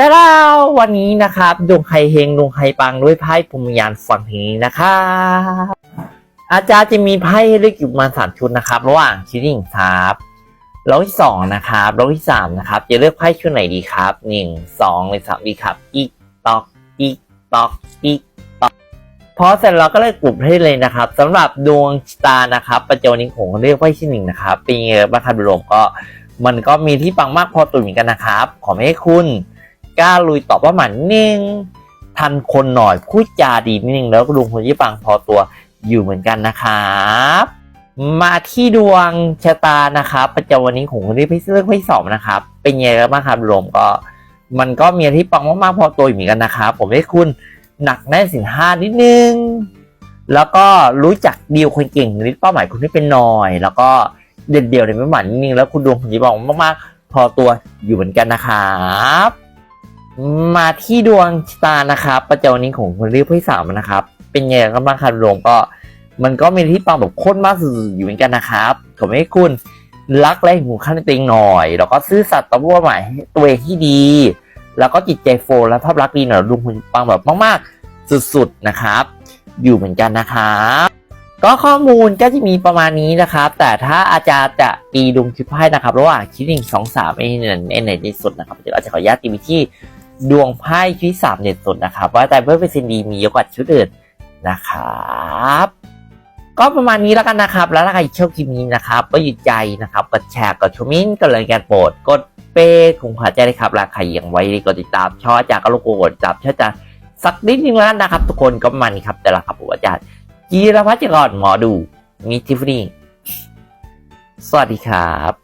แต่แล้ววันนี้นะครับดวงใครเฮงดวงใครปังด้วยไพ่ภูมิยานฝั่งนี้นะครับอาจารย์จะมีไพ่ให้เลือกอยู่ประมาณสามชุดนะครับ ระหว่างชิ้นที่หนึ่งครับรอบที่สองนะครับรอบที่สามนะครับจะเลือกไพ่ชุดไหนดีครับหนึ่งสองหรือสามดีครับอีกตอกอีกตอกอีกตอกพอเสร็จเราก็เลยกลุ่มให้เลยนะครับสำหรับดวงชะตานะครับประจำวันนี้ผมเลือกไพ่ชิ้นหนึ่งนะครับเป็นยังไงบ้างครับรวมก็ มันก็มีที่ปังมากพอตัวเหมือนกันนะครับ ขอให้คุณ กล้าลุยตอบว่าหมันนิ่งทันคนหน่อยพูดจาดีนิดนึงแล้วก็ดวงคนที่ปังพอตัวอยู่เหมือนกันนะครับมาที่ดวงชะตานะครับประจำวันนี้ของคนที่พิเลือกที่สองนะครับ เป็นยังไงบ้างครับรวมก็มันก็มีที่ปังมากๆพอตัวอยู่เหมือนกันนะครับผมให้คุณหนักแน่นสินห้านิดนึงแล้วก็รู้จักดีลคนเก่งนิดเป้าหมายคุณที่เป็นหน่อย แล้วก็เด่นเดียวในไม่หมันนิดนึงแล้วคุณดวงคนที่ปังมากๆพอตัวอยู่เหมือนกันนะครับ มาที่ดวงชะตานะครับประจำวันนี้ของคนเรียกที่สามนะครับ เป็นไงกันบ้างครับรวมก็ มันก็มีที่ปังแบบโคตรมากสุดๆอยู่เหมือนกันนะครับขอให้คุณรักและหูขั้นตัวเองหน่อย แล้วก็ซื่อสัตย์ต่อเป้หมายตัวเองที่ดี แล้วก็จิตใจโฟล์และภาพลักษณ์ดีหน่อยดวงคุณปังแบบมากๆ สุดๆนะครับ อยู่เหมือนกันนะครับก็ข้อมูลก็จะมีประมาณนี้นะครับ แต่ถ้าอาจารย์จะตีดวงคิดไพ่นะครับระหว่างคิดหนึ่งสองสามไอ้เนี่ยไอ้ไหนดีสุดนะครับเดี๋ยวอาจจะขออนุญาตตีไปที่ ดวงไพ่ชุดสามเด่นสุดนะครับ ว่าแต่เพื่อเป็นซินดีมีเยอะกว่าชุดอื่นนะครับก็ประมาณนี้แล้วกันนะครับ แล้วถ้าใครชอบคลิปนี้นะครับ ก็หยุดใจนะครับ กดแชร์ กดชมินกดไลค์การโปรด กดเป้คุงขวาใจเลยครับแล้วใครยังไว้กดติดตามช่อจากก็รบกวนกดจับช่อจากสักนิดนึงแล้วนะครับ ทุกคนก็ประมาณนี้ครับ แต่ละครับผมอาจารย์จีรพัฒน์จกรหมอดูมีทิฟนี่สวัสดีครับ